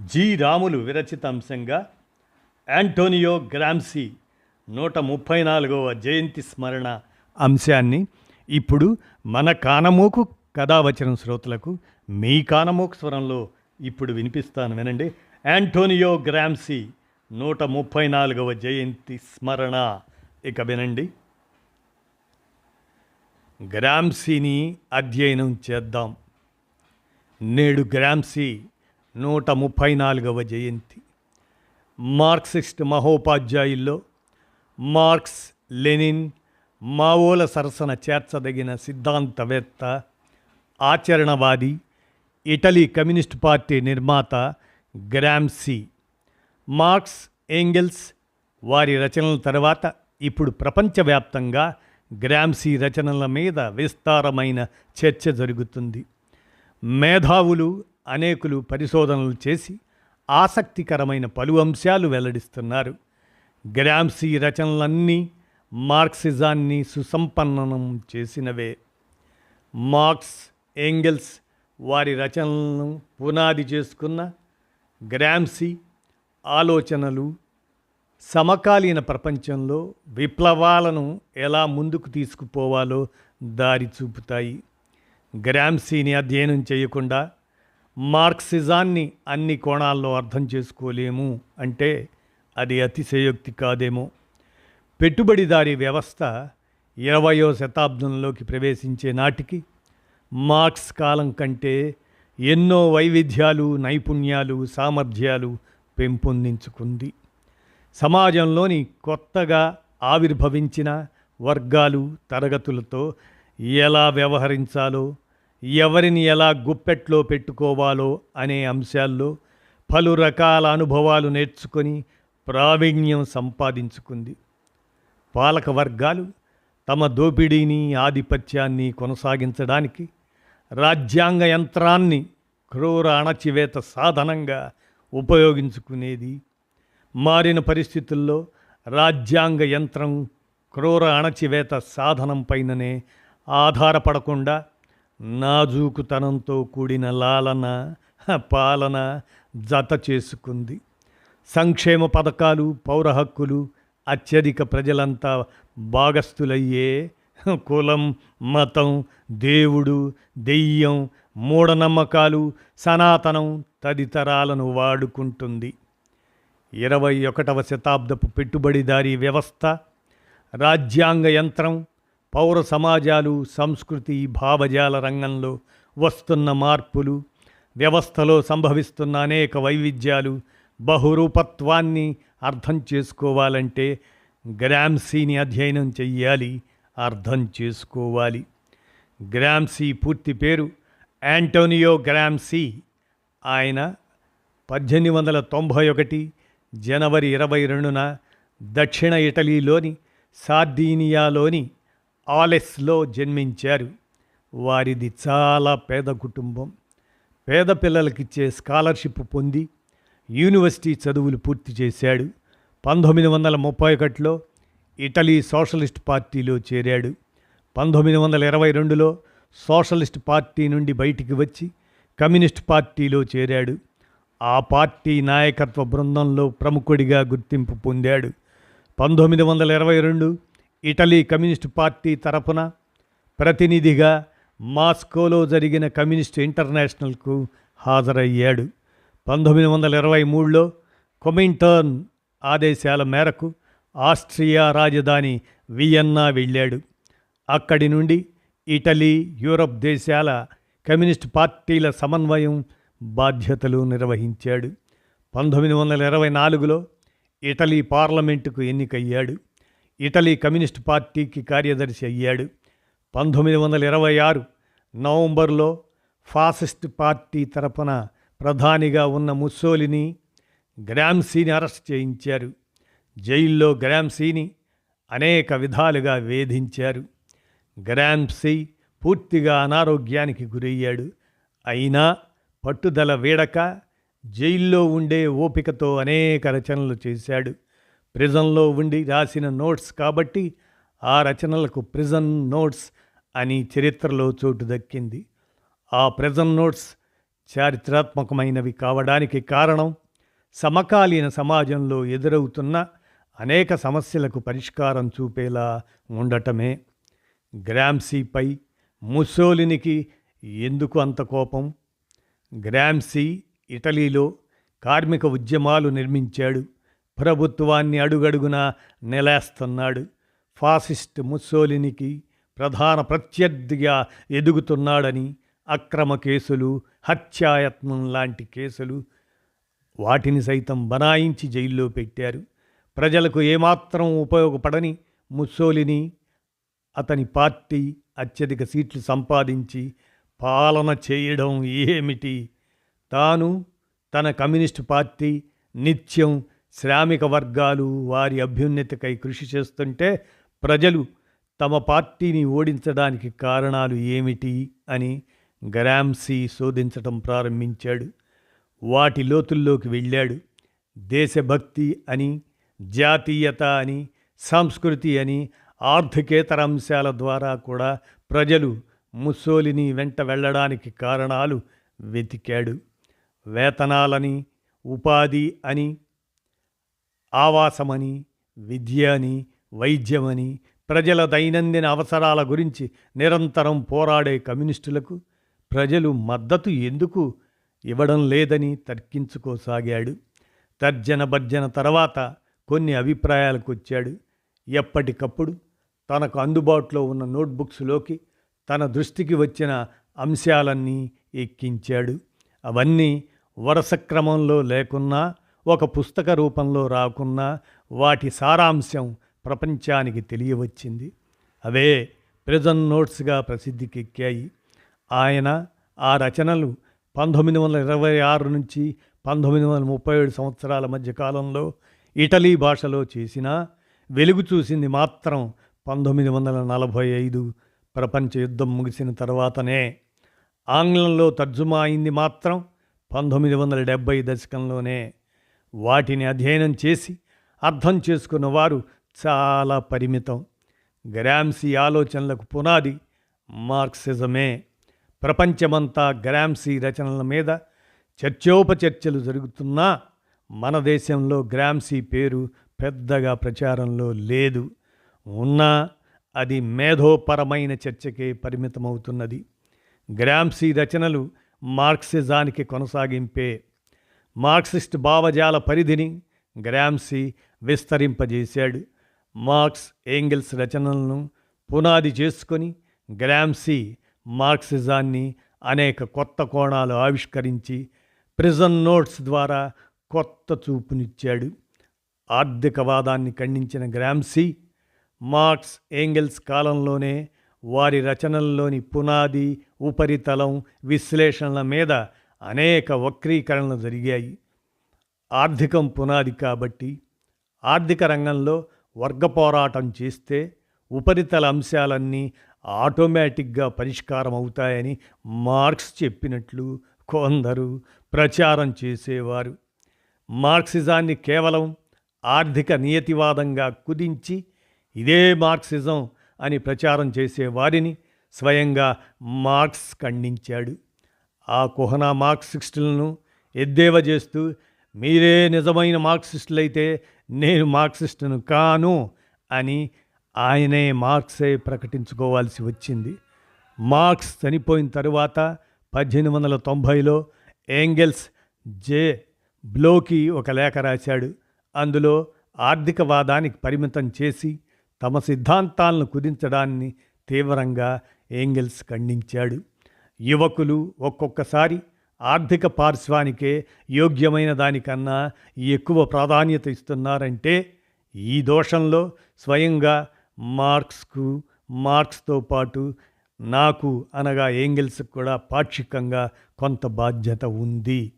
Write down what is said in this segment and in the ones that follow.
G Ramulu విరచిత అంశంగా Antonio Gramsci నూట ముప్పై నాలుగవ జయంతి స్మరణ అంశాన్ని ఇప్పుడు మన కానమోకు కథావచనం శ్రోతలకు మీ కానమోకు స్వరంలో ఇప్పుడు వినిపిస్తాను వినండి. యాంటోనియో గ్రామ్సీ నూట ముప్పై నాలుగవ జయంతి స్మరణ. ఇక వినండి. గ్రామ్సీని అధ్యయనం చేద్దాం. నేడు గ్రామ్సీ నూట ముప్పై నాలుగవ జయంతి. మార్క్సిస్ట్ మహోపాధ్యాయుల్లో మార్క్స్ లెనిన్ మావోల సరసన చేర్చదగిన సిద్ధాంతవేత్త ఆచరణవాది ఇటలీ కమ్యూనిస్ట్ పార్టీ నిర్మాత గ్రామ్సీ. మార్క్స్ ఏంగెల్స్ వారి రచనల తర్వాత ఇప్పుడు ప్రపంచవ్యాప్తంగా గ్రామ్సీ రచనల మీద విస్తారమైన చర్చ జరుగుతుంది. మేధావులు అనేకులు పరిశోధనలు చేసి ఆసక్తికరమైన పలు అంశాలు వెల్లడిస్తున్నారు. గ్రామ్సీ రచనలన్నీ మార్క్సిజాన్ని సుసంపన్నం చేసినవే. మార్క్స్ ఏంగెల్స్ వారి రచనలను పునాది చేసుకున్న గ్రామ్సీ ఆలోచనలు సమకాలీన ప్రపంచంలో విప్లవాలను ఎలా ముందుకు తీసుకుపోవాలో దారి చూపుతాయి. గ్రామ్సీని అధ్యయనం చేయకుండా మార్క్సిజాన్ని అన్ని కోణాల్లో అర్థం చేసుకోలేము అంటే అది అతిశయోక్తి కాదేమో. పెట్టుబడిదారీ వ్యవస్థ ఇరవయో శతాబ్దంలోకి ప్రవేశించే నాటికి మార్క్స్ కాలం కంటే ఎన్నో వైవిధ్యాలు నైపుణ్యాలు సామర్థ్యాలు పెంపొందించుకుంది. సమాజంలోని కొత్తగా ఆవిర్భవించిన వర్గాలు తరగతులతో ఎలా వ్యవహరించాలో ఎవరిని ఎలా గుప్పెట్లో పెట్టుకోవాలో అనే అంశాల్లో పలు రకాల అనుభవాలు నేర్చుకొని ప్రావీణ్యం సంపాదించుకుంది. పాలక వర్గాలు తమ దోపిడీని ఆధిపత్యాన్ని కొనసాగించడానికి రాజ్యాంగ యంత్రాన్ని క్రూర అణచివేత సాధనంగా ఉపయోగించుకునేది. మారిన పరిస్థితుల్లో రాజ్యాంగ యంత్రం క్రూర అణచివేత సాధనం పైననే ఆధారపడకుండా నాజూకుతనంతో కూడిన లాలన పాలన జత చేసుకుంది. సంక్షేమ పథకాలు పౌర హక్కులు అత్యధిక ప్రజలంతా భాగస్థులయ్యే కులం మతం దేవుడు దెయ్యం మూఢనమ్మకాలు సనాతనం తదితరాలను వాడుకుంటుంది. ఇరవై ఒకటవ శతాబ్దపు పెట్టుబడిదారీ వ్యవస్థ రాజ్యాంగ యంత్రం పౌర సమాజాలు సంస్కృతి భావజాల రంగంలో వస్తున్న మార్పులు వ్యవస్థలో సంభవిస్తున్న అనేక వైవిధ్యాలు బహురూపత్వాన్ని అర్థం చేసుకోవాలంటే గ్రామ్సీని అధ్యయనం చెయ్యాలి అర్థం చేసుకోవాలి. గ్రామ్సీ పూర్తి పేరు యాంటోనియో గ్రామ్సీ. ఆయన పద్దెనిమిది వందల తొంభై ఒకటి జనవరి ఇరవై రెండున దక్షిణ ఇటలీలోని సార్డీనియాలోని ఆలెస్లో జన్మించారు. వారిది చాలా పేద కుటుంబం. పేద పిల్లలకిచ్చే స్కాలర్షిప్ పొంది యూనివర్సిటీ చదువులు పూర్తి చేశాడు. పంతొమ్మిది వందల ముప్పై ఒకటిలో ఇటలీ సోషలిస్ట్ పార్టీలో చేరాడు. పంతొమ్మిది వందల ఇరవై రెండులో సోషలిస్ట్ పార్టీ నుండి బయటికి వచ్చి కమ్యూనిస్ట్ పార్టీలో చేరాడు. ఆ పార్టీ నాయకత్వ బృందంలో ప్రముఖుడిగా గుర్తింపు పొందాడు. పంతొమ్మిది వందల ఇరవై రెండు ఇటలీ కమ్యూనిస్ట్ పార్టీ తరపున ప్రతినిధిగా మాస్కోలో జరిగిన కమ్యూనిస్ట్ ఇంటర్నేషనల్కు హాజరయ్యాడు. పంతొమ్మిది వందల ఇరవై మూడులో కొమింటర్న్ ఆదేశాల మేరకు ఆస్ట్రియా రాజధాని వియన్నా వెళ్ళాడు. అక్కడి నుండి ఇటలీ యూరప్ దేశాల కమ్యూనిస్ట్ పార్టీల సమన్వయం బాధ్యతలు నిర్వహించాడు. పంతొమ్మిది వందల ఇరవై నాలుగులో ఇటలీ పార్లమెంటుకు ఎన్నికయ్యాడు. ఇటలీ కమ్యూనిస్ట్ పార్టీకి కార్యదర్శి అయ్యాడు. పంతొమ్మిది వందల ఇరవై ఆరు నవంబర్లో ఫాసిస్ట్ పార్టీ తరపున ప్రధానిగా ఉన్న ముస్సోలిని గ్రామ్సీని అరెస్ట్ చేయించారు. జైల్లో గ్రామ్సీని అనేక విధాలుగా వేధించారు. గ్రామ్సీ పూర్తిగా అనారోగ్యానికి గురయ్యాడు. అయినా పట్టుదల వీడక జైల్లో ఉండే ఓపికతో అనేక రచనలు చేశాడు. ప్రిజన్లో ఉండి రాసిన నోట్స్ కాబట్టి ఆ రచనలకు ప్రిజన్ నోట్స్ అని చరిత్రలో చోటు దక్కింది. ఆ ప్రిజన్ నోట్స్ చారిత్రాత్మకమైనవి కావడానికి కారణం సమకాలీన సమాజంలో ఎదురవుతున్న అనేక సమస్యలకు పరిష్కారం చూపేలా ఉండటమే. గ్రామ్సీపై ముసోలినికి ఎందుకు అంత కోపం? గ్రామ్సీ ఇటలీలో కార్మిక ఉద్యమాలు నిర్మించాడు. ప్రభుత్వాన్ని అడుగడుగున నెలేస్తున్నాడు. ఫాసిస్ట్ ముస్సోలినికి ప్రధాన ప్రత్యర్థిగా ఎదుగుతున్నాడని అక్రమ కేసులు హత్యాయత్నం లాంటి కేసులు వాటిని సైతం బనాయించి జైల్లో పెట్టారు. ప్రజలకు ఏమాత్రం ఉపయోగపడని ముస్సోలిని అతని పార్టీ అత్యధిక సీట్లు సంపాదించి పాలన చేయడం ఏమిటి? తాను తన కమ్యూనిస్టు పార్టీ నిత్యం శ్రామిక వర్గాలు వారి అభ్యున్నతికై కృషి చేస్తుంటే ప్రజలు తమ పార్టీని ఓడించడానికి కారణాలు ఏమిటి అని గ్రామ్సీ శోధించటం ప్రారంభించాడు. వాటి లోతుల్లోకి వెళ్ళాడు. దేశభక్తి అని జాతీయత అని సంస్కృతి అని ఆర్థికేతర అంశాల ద్వారా కూడా ప్రజలు ముస్సోలిని వెంట వెళ్ళడానికి కారణాలు వెతికాడు. వేతనాలని ఉపాధి అని ఆవాసమని విద్య అని వైద్యమని ప్రజల దైనందిన అవసరాల గురించి నిరంతరం పోరాడే కమ్యూనిస్టులకు ప్రజలు మద్దతు ఎందుకు ఇవ్వడం లేదని తర్కించుకోసాగాడు. తర్జన భర్జన తర్వాత కొన్ని అభిప్రాయాలకు వచ్చాడు. ఎప్పటికప్పుడు తనకు అందుబాటులో ఉన్న నోట్బుక్స్లోకి తన దృష్టికి వచ్చిన అంశాలన్నీ ఎక్కించాడు. అవన్నీ వరుస క్రమంలో లేకున్నా ఒక పుస్తక రూపంలో రాకున్నా వాటి సారాంశం ప్రపంచానికి తెలియవచ్చింది. అవే ప్రిజన్ నోట్స్గా ప్రసిద్ధికెక్కాయి. ఆయన ఆ రచనలు పంతొమ్మిది వందల ఇరవై ఆరు నుంచి పంతొమ్మిది వందల ముప్పై ఏడు సంవత్సరాల మధ్య కాలంలో ఇటలీ భాషలో చేసినా వెలుగు చూసింది మాత్రం పంతొమ్మిది వందల నలభై ఐదు ప్రపంచ యుద్ధం ముగిసిన తర్వాతనే. ఆంగ్లంలో తర్జుమా అయింది మాత్రం పంతొమ్మిది వందల డెబ్భై దశకంలోనే. వాటిని అధ్యయనం చేసి అర్థం చేసుకున్న వారు చాలా పరిమితం. గ్రామ్సీ ఆలోచనలకు పునాది మార్క్సిజమే. ప్రపంచమంతా గ్రామ్సీ రచనల మీద చర్చోపచర్చలు జరుగుతున్నా మన దేశంలో గ్రామ్సీ పేరు పెద్దగా ప్రచారంలో లేదు. ఉన్నా అది మేధోపరమైన చర్చకే పరిమితమవుతున్నది. గ్రామ్సీ రచనలు మార్క్సిజానికి కొనసాగింపే మార్క్సిస్ట్ భావజాల పరిధిని గ్రామ్సీ విస్తరింపజేశాడు. మార్క్స్ ఏంగిల్స్ రచనలను పునాది చేసుకొని గ్రామ్సీ మార్క్సిజాన్ని అనేక కొత్త కోణాలు ఆవిష్కరించి ప్రిజన్ నోట్స్ ద్వారా కొత్త చూపునిచ్చాడు. ఆర్థికవాదాన్ని ఖండించిన గ్రామ్సీ మార్క్స్ ఏంగిల్స్ కాలంలోనే వారి రచనల్లోని పునాది ఉపరితలం విశ్లేషణల మీద అనేక వక్రీకరణలు జరిగాయి. ఆర్థికం పునాది కాబట్టి ఆర్థిక రంగంలో వర్గ పోరాటం చేస్తే ఉపరితల అంశాలన్నీ ఆటోమేటిక్గా పరిష్కారం అవుతాయని మార్క్స్ చెప్పినట్లు కొందరు ప్రచారం చేసేవారు. మార్క్సిజాన్ని కేవలం ఆర్థిక నియతివాదంగా కుదించి ఇదే మార్క్సిజం అని ప్రచారం చేసే వారిని స్వయంగా మార్క్స్ ఖండించాడు. ఆ కుహనా మార్క్సిస్టులను ఎద్దేవా చేస్తూ మీరే నిజమైన మార్క్సిస్టులైతే నేను మార్క్సిస్టును కాను అని ఆయనే మార్క్సే ప్రకటించుకోవాల్సి వచ్చింది. మార్క్స్ చనిపోయిన తరువాత పద్దెనిమిది వందల తొంభైలో ఏంగెల్స్ జే. బ్లోకి ఒక లేఖ రాశాడు. అందులో ఆర్థికవాదానికి పరిమితం చేసి తమ సిద్ధాంతాలను కుదించడాన్ని తీవ్రంగా ఏంగెల్స్ ఖండించాడు. యువకులు ఒక్కొక్కసారి ఆర్థిక పార్శ్వానికే యోగ్యమైన దానికన్నా ఎక్కువ ప్రాధాన్యత ఇస్తున్నారంటే ఈ దోషంలో స్వయంగా మార్క్స్కు మార్క్స్తో పాటు నాకు అనగా ఏంగిల్స్కి కూడా పాక్షికంగా కొంత బాధ్యత ఉంది.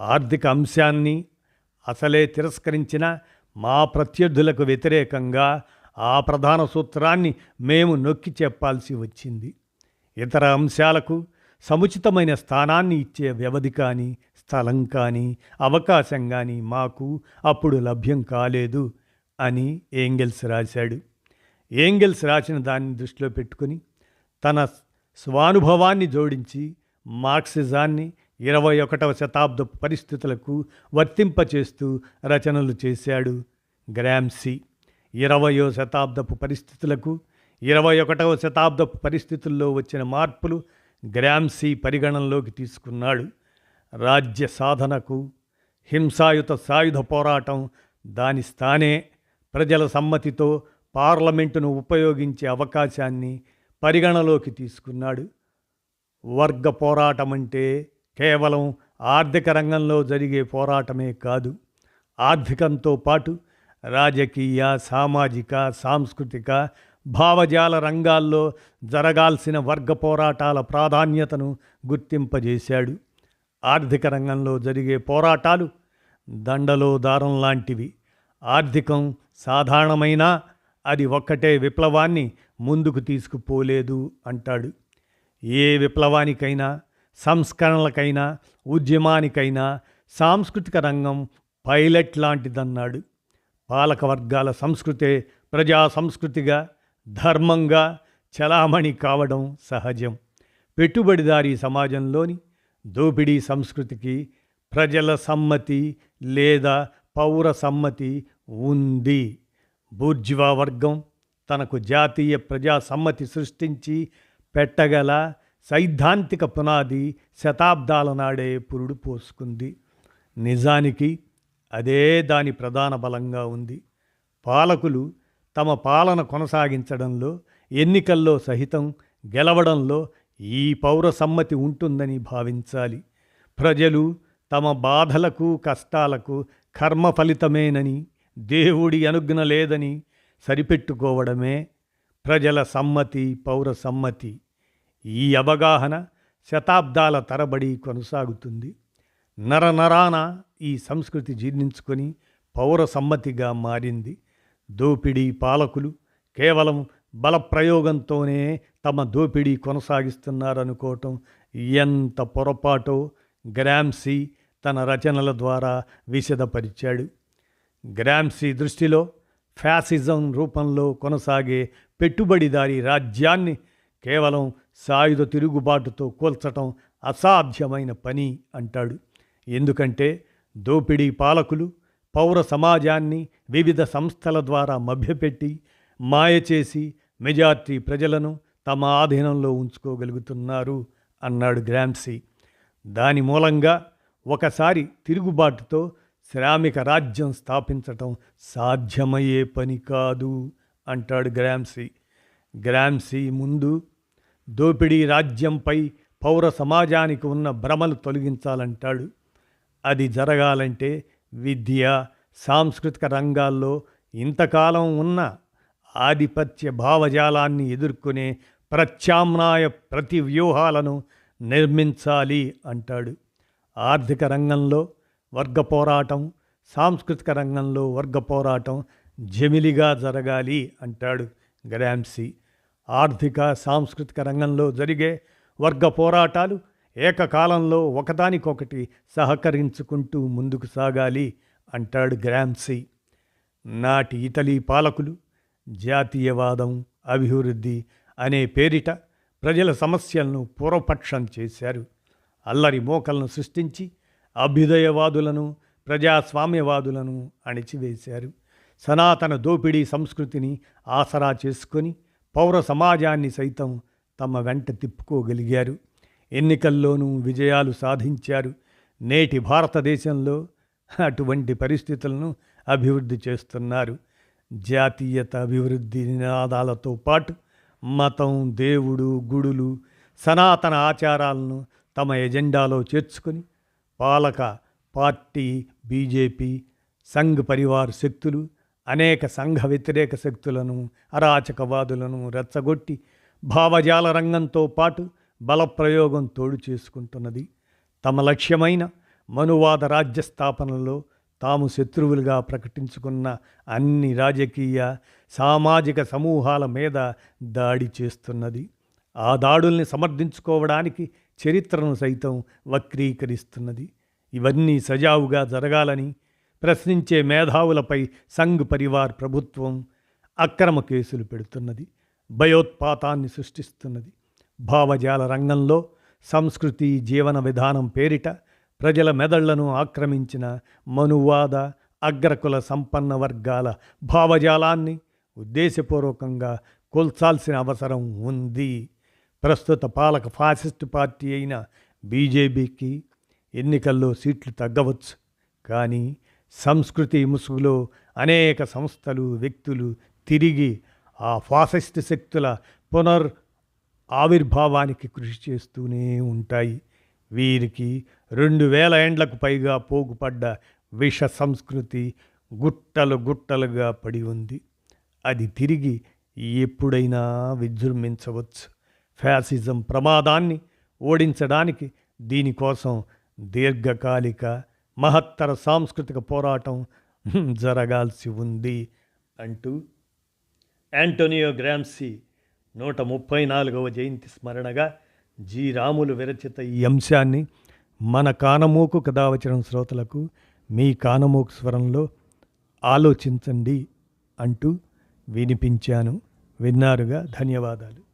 ఆర్థిక అంశాన్ని అసలే తిరస్కరించిన మా ప్రత్యర్థులకు వ్యతిరేకంగా ఆ ప్రధాన సూత్రాన్ని మేము నొక్కి చెప్పాల్సి వచ్చింది. ఇతర అంశాలకు సముచితమైన స్థానాన్ని ఇచ్చే వ్యవధి కానీ స్థలం కానీ అవకాశం కానీ మాకు అప్పుడు లభ్యం కాలేదు అని ఏంగెల్స్ రాశాడు. ఏంగెల్స్ రాసిన దాన్ని దృష్టిలో పెట్టుకుని తన స్వానుభవాన్ని జోడించి మార్క్సిజాన్ని ఇరవై ఒకటవ శతాబ్దపు పరిస్థితులకు వర్తింపచేస్తూ రచనలు చేశాడు గ్రామ్సీ. ఇరవయో శతాబ్దపు పరిస్థితులకు ఇరవై ఒకటవ శతాబ్దపు పరిస్థితుల్లో వచ్చిన మార్పులు గ్రామ్సీ పరిగణనలోకి తీసుకున్నాడు. రాజ్య సాధనకు హింసాయుత సాయుధ పోరాటం దాని స్థానే ప్రజల సమ్మతితో పార్లమెంటును ఉపయోగించే అవకాశాన్ని పరిగణలోకి తీసుకున్నాడు. వర్గ పోరాటం అంటే కేవలం ఆర్థిక రంగంలో జరిగే పోరాటమే కాదు ఆర్థికంతో పాటు రాజకీయ సామాజిక సాంస్కృతిక భావజాల రంగాల్లో జరగాల్సిన వర్గ పోరాటాల ప్రాధాన్యతను గుర్తింపజేశాడు. ఆర్థిక రంగంలో జరిగే పోరాటాలు దండలో దారం లాంటివి. ఆర్థికం సాధారణమైన అది ఒక్కటే విప్లవాన్ని ముందుకు తీసుకుపోలేదు అంటాడు. ఏ విప్లవానికైనా సంస్కరణలకైనా ఉద్యమానికైనా సాంస్కృతిక రంగం పైలట్ లాంటిదన్నాడు. పాలకవర్గాల సంస్కృతే ప్రజా సంస్కృతిగా ధర్మంగా చలామణి కావడం సహజం. పెట్టుబడిదారీ సమాజంలోని దోపిడీ సంస్కృతికి ప్రజల సమ్మతి లేదా పౌర సమ్మతి ఉంది. బూర్జువా వర్గం తనకు జాతీయ ప్రజా సమ్మతి సృష్టించి పెట్టగల సైద్ధాంతిక పునాది శతాబ్దాల నాడే పురుడు పోసుకుంది. నిజానికి అదే దాని ప్రధాన బలంగా ఉంది. పాలకులు తమ పాలన కొనసాగించడంలో ఎన్నికల్లో సహితం గెలవడంలో ఈ పౌర సమ్మతి ఉంటుందని భావించాలి. ప్రజలు తమ బాధలకు కష్టాలకు కర్మ ఫలితమేనని దేవుడి అనుజ్ఞ లేదని సరిపెట్టుకోవడమే ప్రజల సమ్మతి పౌర సమ్మతి. ఈ అవగాహన శతాబ్దాల తరబడి కొనసాగుతుంది. నరనరాన ఈ సంస్కృతి జీర్ణించుకొని పౌర సమ్మతిగా మారింది. దోపిడీ పాలకులు కేవలం బలప్రయోగంతోనే తమ దోపిడీ కొనసాగిస్తున్నారనుకోవటం ఎంత పొరపాటో గ్రామ్సీ తన రచనల ద్వారా విశదపరిచాడు. గ్రామ్సీ దృష్టిలో ఫ్యాసిజం రూపంలో కొనసాగే పెట్టుబడిదారీ రాజ్యాన్ని కేవలం సాయుధ తిరుగుబాటుతో కూల్చటం అసాధ్యమైన పని అంటాడు. ఎందుకంటే దోపిడీ పాలకులు పౌర సమాజాన్ని వివిధ సంస్థల ద్వారా మభ్యపెట్టి మాయ చేసి మెజార్టీ ప్రజలను తమ ఆధీనంలో ఉంచుకోగలుగుతున్నారు అన్నాడు గ్రామ్సీ దాని మూలంగా ఒకసారి తిరుగుబాటుతో శ్రామిక రాజ్యం స్థాపించటం సాధ్యమయ్యే పని కాదు అంటాడు గ్రామ్సీ గ్రామ్సీ ముందు దోపిడీ రాజ్యంపై పౌర సమాజానికి ఉన్న భ్రమలు తొలగించాలంటాడు. అది జరగాలంటే విద్య సాంస్కృతిక రంగాల్లో ఇంతకాలం ఉన్న ఆధిపత్య భావజాలాన్ని ఎదుర్కొనే ప్రత్యామ్నాయ ప్రతి వ్యూహాలను నిర్మించాలి అంటాడు. ఆర్థిక రంగంలో వర్గ పోరాటం సాంస్కృతిక రంగంలో వర్గ పోరాటం జమిలిగా జరగాలి అంటాడు గ్రామ్సీ. ఆర్థిక సాంస్కృతిక రంగంలో జరిగే వర్గ పోరాటాలు ఏకకాలంలో ఒకదానికొకటి సహకరించుకుంటూ ముందుకు సాగాలి అంటాడు గ్రామ్సీ. నాటి ఇటలీ పాలకులు జాతీయవాదం అభివృద్ధి అనే పేరిట ప్రజల సమస్యలను పూర్వపక్షం చేశారు. అల్లరి మోకలను సృష్టించి అభ్యుదయవాదులను ప్రజాస్వామ్యవాదులను అణిచివేశారు. సనాతన దోపిడీ సంస్కృతిని ఆసరా చేసుకొని పౌర సమాజాన్ని సైతం తమ వెంట తిప్పుకోగలిగారు. ఎన్నికల్లోనూ విజయాలు సాధించారు. నేటి భారతదేశంలో అటువంటి పరిస్థితులను అభివృద్ధి చేస్తున్నారు. జాతీయత అభివృద్ధి నినాదాలతో పాటు మతం దేవుడు గుడులు సనాతన ఆచారాలను తమ ఎజెండాలో చేర్చుకొని పాలక పార్టీ బీజేపీ సంఘ్ పరివార్ శక్తులు అనేక సంఘ వ్యతిరేక శక్తులను అరాచకవాదులను రెచ్చగొట్టి భావజాల రంగంతో పాటు బలప్రయోగం తోడు చేసుకుంటున్నది. తమ లక్ష్యమైన మనువాద రాజ్య స్థాపనలో తాము శత్రువులుగా ప్రకటించుకున్న అన్ని రాజకీయ సామాజిక సమూహాల మీద దాడి చేస్తున్నది. ఆ దాడుల్ని సమర్థించుకోవడానికి చరిత్రను సైతం వక్రీకరిస్తున్నది. ఇవన్నీ సజావుగా జరగాలని ప్రశ్నించే మేధావులపై సంఘ్ పరివార్ ప్రభుత్వం అక్రమ కేసులు పెడుతున్నది. భయోత్పాతాన్ని సృష్టిస్తున్నది. భావజాల రంగంలో సంస్కృతి జీవన విధానం పేరిట ప్రజల మెదళ్ళను ఆక్రమించిన మనువాద అగ్రకుల సంపన్న వర్గాల భావజాలాన్ని ఉద్దేశపూర్వకంగా కొల్చాల్సిన అవసరం ఉంది. ప్రస్తుత పాలక ఫాసిస్టు పార్టీ అయిన బీజేపీకి ఎన్నికల్లో సీట్లు తగ్గవచ్చు. కానీ సంస్కృతి ముసుగులో అనేక సంస్థలు వ్యక్తులు తిరిగి ఆ ఫాసిస్ట్ శక్తుల పునర్ ఆవిర్భావానికి కృషి చేస్తూనే ఉంటాయి. వీరికి రెండు వేల ఏండ్లకు పైగా పోగుపడ్డ విష సంస్కృతి గుట్టలు గుట్టలుగా పడి ఉంది. అది తిరిగి ఎప్పుడైనా విజృంభించవచ్చు. ఫ్యాసిజం ప్రమాదాన్ని ఓడించడానికి దీనికోసం దీర్ఘకాలిక మహత్తర సాంస్కృతిక పోరాటం జరగాల్సి ఉంది అంటూ యాంటోనియో గ్రామ్సీ నూట ముప్పై నాలుగవ జయంతి స్మరణగా జి రాములు విరచిత ఈ అంశాన్ని మన కానమూకు కథావచనం శ్రోతలకు మీ కానమూకు స్వరంలో ఆలోచించండి అంటూ వినిపించాను. విన్నారుగా? ధన్యవాదాలు.